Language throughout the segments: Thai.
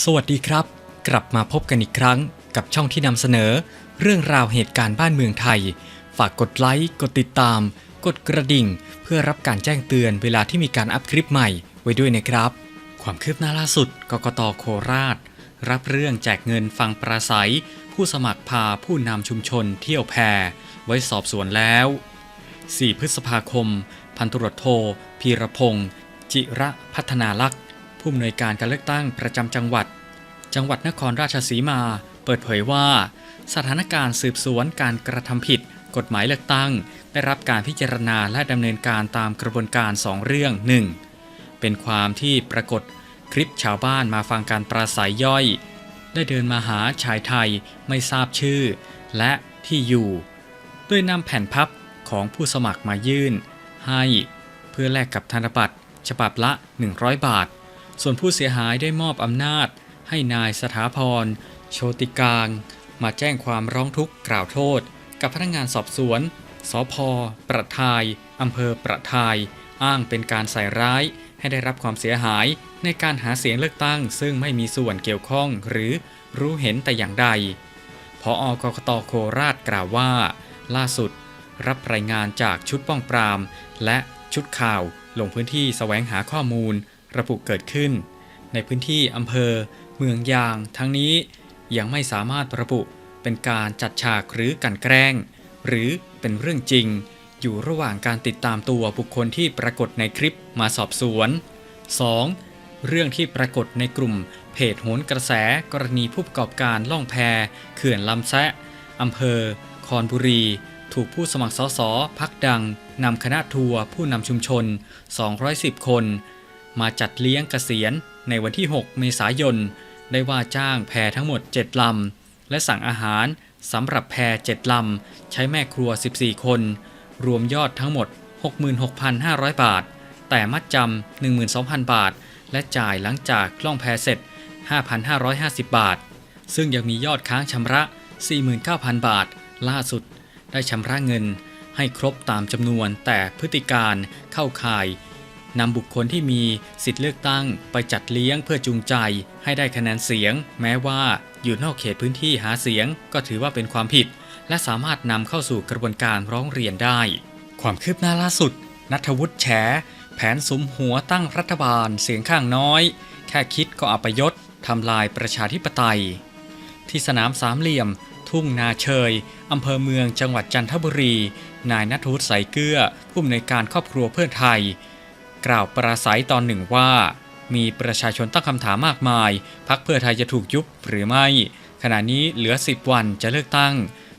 สวัสดีครับ กลับมาพบกันอีกครั้งกับช่องที่นำเสนอ เรื่องราวเหตุการณ์บ้านเมืองไทย ฝากกดไลค์ กดติดตาม กดกระดิ่ง เพื่อรับการแจ้งเตือนเวลาที่มีการอัพคลิปใหม่ไว้ด้วยนะครับ ความคืบหน้าล่าสุดกกตโคราช รับเรื่องแจกเงินฟังปราศัย ผู้สมัครพาผู้นำชุมชนเที่ยวแพไว้สอบสวนแล้ว 4 พฤษภาคม พันตุรวจโทพีรพงศ์จิระพัฒนาลักษณ์ ผู้อำนวยการการเลือกตั้งประจำจังหวัด จังหวัดนครราชสีมา เปิดเผยว่า สถานการณ์สืบสวนการกระทำผิด กฎหมายเลือกตั้ง ได้รับการพิจารณาและดำเนินการตามกระบวนการ 2 เรื่อง 1. เป็นความที่ปรากฏคลิปชาวบ้านมาฟังการปราศัยย่อย ได้เดินมาหาชายไทยไม่ทราบชื่อ และที่อยู่โดยนำแผ่นพับของผู้สมัครมายื่น ให้เพื่อแลกกับธนบัตรฉบับละ 100 บาท ส่วนผู้เสียหายได้มอบอำนาจ ให้นายสถาพร โชติกาง มาแจ้งความร้องทุกข์กล่าวโทษ กับพนักงานสอบสวน สพ ประทาย อำเภอประทาย อ้างเป็นการใส่ร้าย ให้ได้รับความเสียหายในการหาเสียงเลือกตั้ง ซึ่งไม่มีส่วนเกี่ยวข้องหรือรู้เห็นแต่อย่างใด พออกกตโคราชกล่าวว่า ล่าสุดรับรายงานจากชุดป้องปราม และชุดข่าวลงพื้นที่แสวงหาข้อมูล ระบุเกิดขึ้น ในพื้นที่อำเภอ เมืองยาง ทั้งนี้ยังไม่สามารถระบุเป็นการจัดฉากหรือกันแกล้ง หรือเป็นเรื่องจริง อยู่ระหว่างการติดตามตัวบุคคลที่ปรากฏในคลิปมาสอบสวน 2. เรื่องที่ปรากฏในกลุ่มเพจโหนกระแสกรณีผู้ประกอบการล่องแพเขื่อนลำแซะอำเภอ คอนบุรี ถูกผู้สมัครสสพักดังนำคณะทัวร์ผู้นำชุมชน 210 คน มาจัดเลี้ยงเกษียณในวันที่ 6 เมษายน ได้ว่าจ้างแพทั้งหมด 7 ลำ และสั่งอาหารสำหรับแพ7 ลำ ใช้แม่ครัว 14 คน รวมยอดทั้งหมด 66,500 บาท แต่มัดจำ 12,000 บาท และจ่ายหลังจากล่องแพเสร็จ 5,550 บาท ซึ่งยังมียอดค้างชำระ 49,000 บาท ล่าสุด ได้ชำระเงินให้ครบตามจำนวนแต่พฤติการเข้าข่าย นำบุคคลที่มีสิทธิเลือกตั้งไปจัดเลี้ยงเพื่อจูงใจ ให้ได้คะแนนเสียง แม้ว่าอยู่นอกเขตพื้นที่หาเสียง ก็ถือว่าเป็นความผิด และสามารถนำเข้าสู่กระบวนการร้องเรียนได้ ความคืบหน้าล่าสุด นัทวุฒิแฉ แผนสมหัวตั้งรัฐบาลเสียงข้างน้อย แค่คิดก็อัปยศทำลายประชาธิปไตย ที่สนามสามเหลี่ยม ทุ่งนาเชยอำเภอเมืองจังหวัดจันทบุรี นายนัทวุฒิใสเกื้อผู้อำนวยการครอบครัวเพื่อไทย กล่าวปราศัยตอนหนึ่งว่า มีประชาชนตั้งคำถามมากมาย พักเพื่อไทยจะถูกยุบหรือไม่ ขณะนี้เหลือ 10 วันจะเลือกตั้ง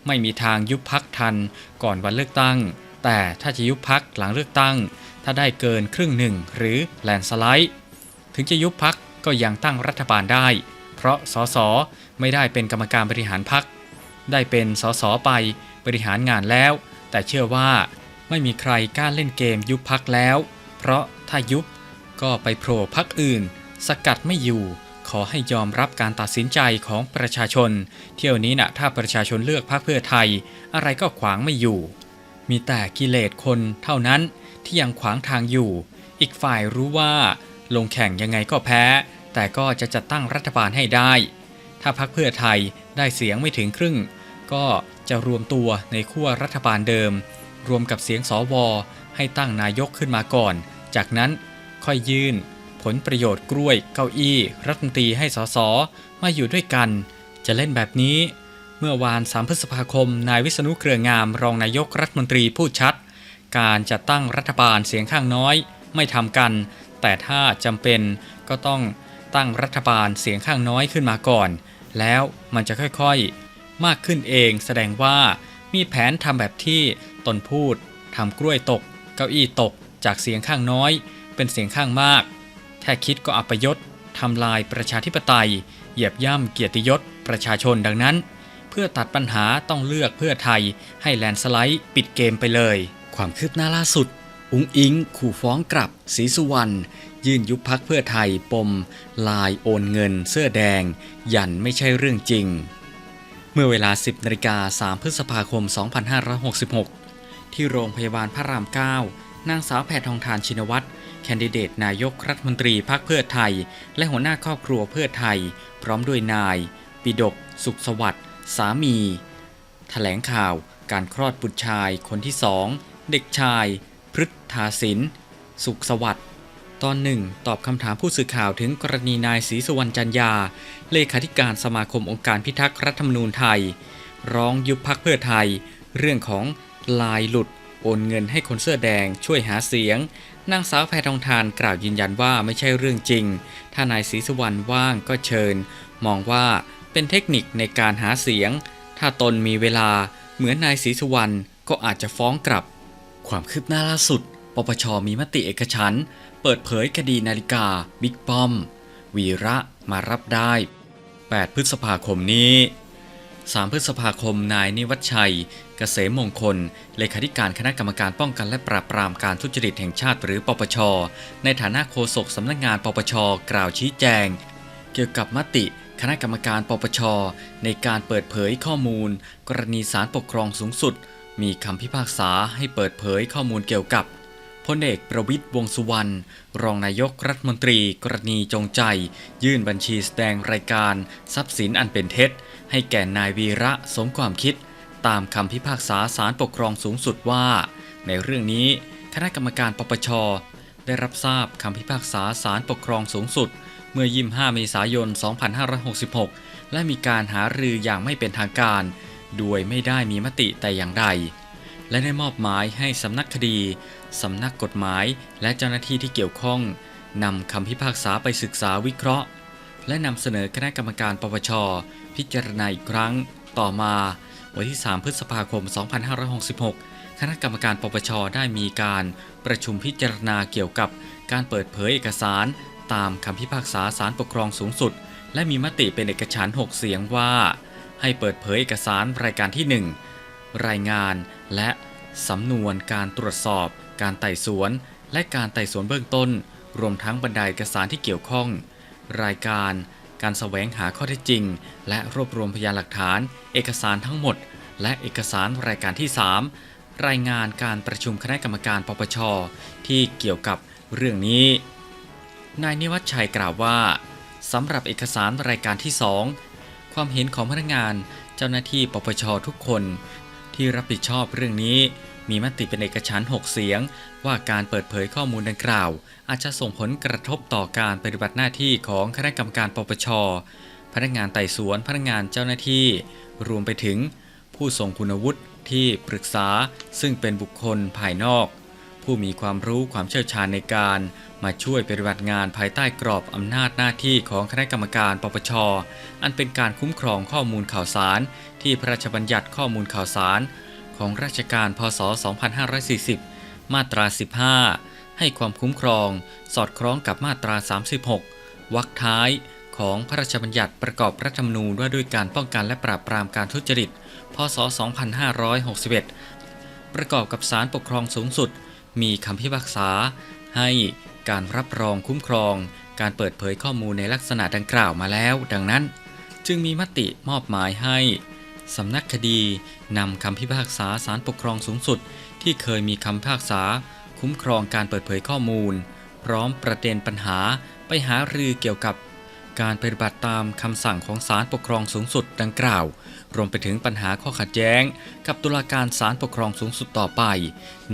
ไม่มีทางยุบพักทันก่อนวันเลือกตั้ง แต่ถ้าจะยุบพักหลังเลือกตั้ง ถ้าได้เกินครึ่งหนึ่งหรือแลนสไลด์ ถึงจะยุบพักก็ยังตั้งรัฐบาลได้ เพราะสสไม่ได้เป็นกรรมการบริหารพัก ได้เป็นสสไปบริหารงานแล้ว แต่เชื่อว่าไม่มีใครกล้าเล่นเกมยุบพักแล้ว เพราะ ถ้ายุบก็ไปโผล่พักอื่น สกัดไม่อยู่ ขอให้ยอมรับการตัดสินใจของประชาชน เที่ยวนี้นะถ้าประชาชนเลือกพักเพื่อไทย อะไรก็ขวางไม่อยู่ มีแต่กิเลสคนเท่านั้นที่ยังขวางทางอยู่ อีกฝ่ายรู้ว่าลงแข่งยังไงก็แพ้ แต่ก็จะจัดตั้งรัฐบาลให้ได้ ถ้าพักเพื่อไทยได้เสียงไม่ถึงครึ่ง ก็จะรวมตัวในขั้วรัฐบาลเดิม รวมกับเสียงสวให้ตั้งนายกขึ้นมาก่อน จากนั้นค่อยยื่น ผลประโยชน์กล้วยเก้าอี้ รัฐมนตรีให้สสมาอยู่ด้วยกัน จะเล่นแบบนี้ เมื่อวาน 3 พฤษภาคม นายวิษณุเครืองามรองนายกรัฐมนตรีพูดชัด การจะตั้งรัฐบาลเสียงข้างน้อย ไม่ทำกัน แต่ถ้าจำเป็นก็ต้องตั้งรัฐบาลเสียงข้างน้อยขึ้นมาก่อน แล้วมันจะค่อยๆ มากขึ้นเองแสดงว่ามีแผนทำแบบที่ตนพูดทำกล้วยตก เก้าอี้ตก จากเสียงข้างน้อย เป็นเสียงข้างมาก แค่คิดก็อัปยศทำลายประชาธิปไตย เหยียบย่ำเกียรติยศประชาชนดังนั้น เพื่อตัดปัญหาต้องเลือกเพื่อไทยให้แลนสไลด์ปิดเกมไปเลย ความคืบหน้าล่าสุด อุ้งอิง ขู่ฟ้องกลับศรีสุวรรณยื่นยุบพักเพื่อไทยปม ลายโอนเงิน เสื้อแดง ยันไม่ใช่เรื่องจริง เมื่อเวลา 10นาฬิกา3พฤษภาคม 2566 ที่โรงพยาบาลพระราม 9 นางสาวแพทองทานชินวัตรแคนดิเดตนายกรัฐมนตรีพรรคเพื่อไทย และหัวหน้าครอบครัวเพื่อไทย พร้อมด้วยนาย ปิดก สุขสวัสดิ์สามีแถลงข่าวการคลอดบุตรชายคนที่สองเด็กชาย พฤทธาสินสุขสวัสดิ์ตอนหนึ่งตอบคำถามผู้สื่อข่าวถึงกรณีนายศรีสุวรรณจันยา เลขาธิการสมาคมองค์การพิทักษ์รัฐธรรมนูญไทย ร้องยุบพักเพื่อไทย เรื่องของลายหลุด โอนเงินให้คนเสื้อแดงช่วยหาเสียง นางสาวแพทองทานกล่าวยืนยันว่าไม่ใช่เรื่องจริง ถ้านายศรีสุวรรณว่างก็เชิญ มองว่าเป็นเทคนิคในการหาเสียง ถ้าตนมีเวลาเหมือนนายศรีสุวรรณก็อาจจะฟ้องกลับ ความคืบหน้าล่าสุด ปปชมีมติเอกฉันเปิดเผยคดีนาฬิกา บิ๊กป้อม วีระมารับได้ 8 พฤษภาคมนี้ 3 พฤษภาคม นายนิวัชชัย เกษมมงคล เลขาธิการคณะกรรมการป้องกันและปราบปรามการทุจริตแห่งชาติหรือปปช ในฐานะโฆษกสำนักงานปปช กล่าวชี้แจง เกี่ยวกับมติคณะกรรมการปปช ในการเปิดเผยข้อมูล กรณีศาลปกครองสูงสุด มีคำพิพากษาให้เปิดเผยข้อมูลเกี่ยวกับ พลเอกประวิตยวงษ์สุวรรณ รองนายกรัฐมนตรีกรณีจงใจ ยื่นบัญชีแสดงรายการ ทรัพย์สินอันเป็นเท็จ ให้แก่นายวีระสมความคิด ตามคำพิพากษาศาลปกครองสูงสุดว่า ในเรื่องนี้คณะกรรมการปปช ได้รับทราบคำพิพากษาศาลปกครองสูงสุด เมื่อ 25 เมษายน 2566 และมีการหารืออย่างไม่เป็นทางการ โดยไม่ได้มีมติแต่อย่างใดและได้มอบหมายให้สำนักคดี สำนักกฎหมาย และเจ้าหน้าที่ที่เกี่ยวข้องนำคำพิพากษาไปศึกษาวิเคราะห์ และนำเสนอคณะกรรมการปปช พิจารณาอีกครั้ง ต่อมาวันที่ 3 พฤษภาคม 2566 คณะกรรมการปปช ได้มีการประชุมพิจารณาเกี่ยวกับการเปิดเผยเอกสาร ตามคำพิพากษาศาลปกครองสูงสุด และมีมติเป็นเอกฉันท์6 เสียงว่า ให้เปิดเผยเอกสารรายการที่ 1 รายงานและสำนวนการตรวจสอบ การไต่สวน และการไต่สวนเบื้องต้น รวมทั้งบรรดาเอกสารที่เกี่ยวข้อง รายการ การแสวงหาข้อเท็จจริง และรวบรวมพยานหลักฐาน เอกสารทั้งหมด และเอกสารรายการที่ 3 รายงานการประชุมคณะกรรมการปปช ที่เกี่ยวกับเรื่องนี้ นายนิวัฒชัยกล่าวว่าสำหรับเอกสารรายการที่ 2 ความเห็นของพนักงานเจ้าหน้าที่ปปชทุกคนที่รับผิดชอบเรื่องนี้ มีมติเป็นเอกฉันท์6เสียง ว่าการเปิดเผยข้อมูลดังกล่าว อาจจะส่งผลกระทบต่อการปฏิบัติหน้าที่ของคณะกรรมการปปช พนักงานไต่สวน พนักงานเจ้าหน้าที่ รวมไปถึง ผู้ทรงคุณวุฒิที่ปรึกษา ซึ่งเป็นบุคคลภายนอก ผู้มีความรู้ความเชี่ยวชาญในการมาช่วยปฏิบัติงานภายใต้กรอบอำนาจหน้าที่ของคณะกรรมการปปช อันเป็นการคุ้มครองข้อมูลข่าวสาร ที่พระราชบัญญัติข้อมูลข่าวสาร ของราชการพศ 2540 มาตรา 15 ให้ความคุ้มครอง สอดคล้องกับมาตรา 36 วรรคท้ายของพระราชบัญญัติประกอบรัฐธรรมนูญว่าด้วยการป้องกันและปราบปรามการทุจริต พศ 2561 ประกอบกับศาลปกครองสูงสุด มีคำพิพากษา ให้การรับรองคุ้มครอง การเปิดเผยข้อมูลในลักษณะดังกล่าวมาแล้ว ดังนั้น จึงมีมติมอบหมายให้ สำนักคดีนำคำพิพากษาศาลปกครองสูงสุด ที่เคยมีคำพิพากษา คุ้มครองการเปิดเผยข้อมูล พร้อมประเด็นปัญหาไปหารือเกี่ยวกับการปฏิบัติตามคำสั่งของศาลปกครองสูงสุดดังกล่าว รวมไปถึงปัญหาข้อขัดแย้ง กับตุลาการศาลปกครองสูงสุดต่อไป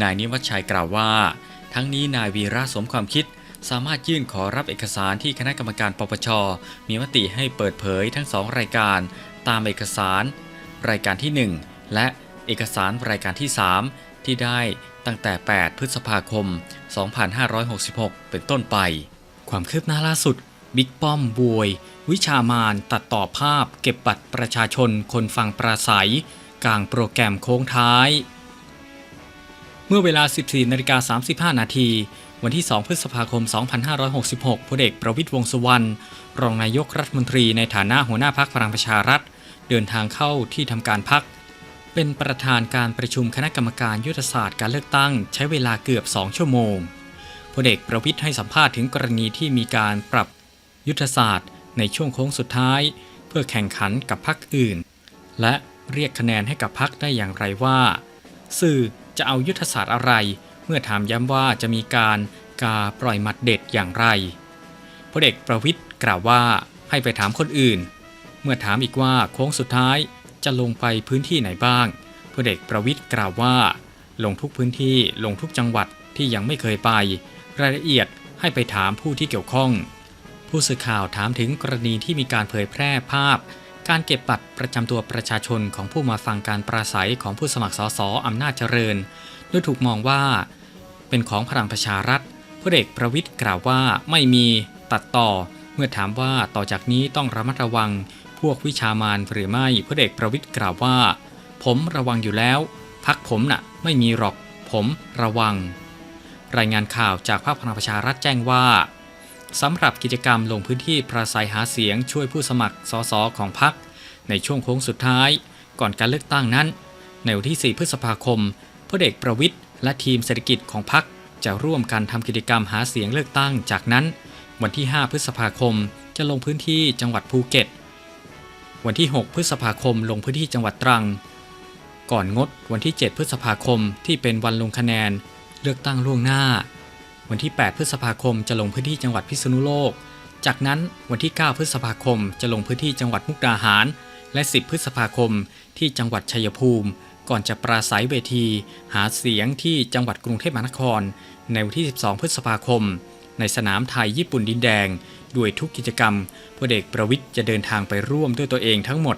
นายนิวัชชัยกล่าวว่า ทั้งนี้นายวีระสมความคิด สามารถยื่นขอรับเอกสารที่คณะกรรมการปปช มีมติให้เปิดเผยทั้งสองรายการ ตามเอกสาร รายการที่ 1 และเอกสารรายการที่ 3 ที่ได้ตั้งแต่ 8 พฤษภาคม 2566 เป็นต้นไป ความคืบหน้าล่าสุดบิ๊กป้อมบวย วิชามานตัดต่อภาพ เก็บบัตรประชาชนคนฟังปราศัย กลางโปรแกรมโค้งท้าย เมื่อเวลา 14นาฬิกา35 นาทีวันที่ 2 พฤษภาคม 2566พลเอกประวิตยวงสุวรรณ รองนายกรัฐมนตรีในฐานะหัวหน้าพักพลังประชารัฐ เดินทางเข้าที่ทำการพัก เป็นประธานการประชุมคณะกรรมการยุทธศาสตร์การเลือกตั้ง ใช้เวลาเกือบ 2 ชั่วโมงพลเอกประวิตยให้สัมภาษณ์ถึงกรณีที่มีการปรับยุทธศาสตร์ ในช่วงโค้งสุดท้าย เพื่อแข่งขันกับพรรคอื่น และเรียกคะแนนให้กับพรรคได้อย่างไรว่า สื่อจะเอายุทธศาสตร์อะไร เมื่อถามย้ำว่าจะมีการกาปล่อยหมัดเด็ดอย่างไรพลเอกประวิทย์กล่าวว่าให้ไปถามคนอื่น เมื่อถามอีกว่าโค้งสุดท้ายจะลงไปพื้นที่ไหนบ้างพลเอกประวิทย์กล่าวว่า ลงทุกพื้นที่ลงทุกจังหวัดที่ยังไม่เคยไป รายละเอียดให้ไปถามผู้ที่เกี่ยวข้อง ผู้สื่อข่าวถามถึงกรณีที่มีการเผยแพร่ภาพ การเก็บบัตรประจำตัวประชาชนของผู้มาฟังการปราศัยของผู้สมัครสสอำนาจเจริญโดยถูกมองว่า เป็นของพลังประชารัฐพลเอกประวิทย์กล่าวว่าไม่มีตัดต่อ เมื่อถามว่าต่อจากนี้ต้องระมัดระวัง พวกวิชามานหรือไม่พลเอกประวิทย์กล่าวว่า ผมระวังอยู่แล้ว พักผมน่ะไม่มีหรอก ผมระวัง รายงานข่าวจากภาคพลังประชารัฐแจ้งว่าสำหรับกิจกรรมลงพื้นที่ปราศัยหาเสียงช่วยผู้สมัครสสของพรรคในช่วงโค้งสุดท้าย ก่อนการเลือกตั้งนั้น ในวันที่ 4 พฤษภาคมพลเอกประวิทย์และทีมเศรษฐกิจของพรรคจะร่วมกันทำกิจกรรมหาเสียงเลือกตั้งจากนั้น วันที่ 5 พฤษภาคมจะลงพื้นที่จังหวัดภูเก็ต วันที่ 6 พฤษภาคมลงพื้นที่จังหวัดตรัง ก่อนงดวันที่ 7 พฤษภาคมที่เป็นวันลงคะแนน เลือกตั้งล่วงหน้า วันที่ 8 พฤษภาคมจะลงพื้นที่จังหวัดพิษณุโลก จากนั้นวันที่ 9 พฤษภาคมจะลงพื้นที่จังหวัดมุกดาหาร และ 10 พฤษภาคมที่จังหวัดชัยภูมิ ก่อนจะปราศัยเวที หาเสียงที่จังหวัดกรุงเทพมหานคร ในวันที่ 12 พฤษภาคม ในสนามไทยญี่ปุ่นดินแดง ด้วยทุกกิจกรรมพลเอกประวิทย์จะเดินทางไปร่วมด้วยตัวเองทั้งหมด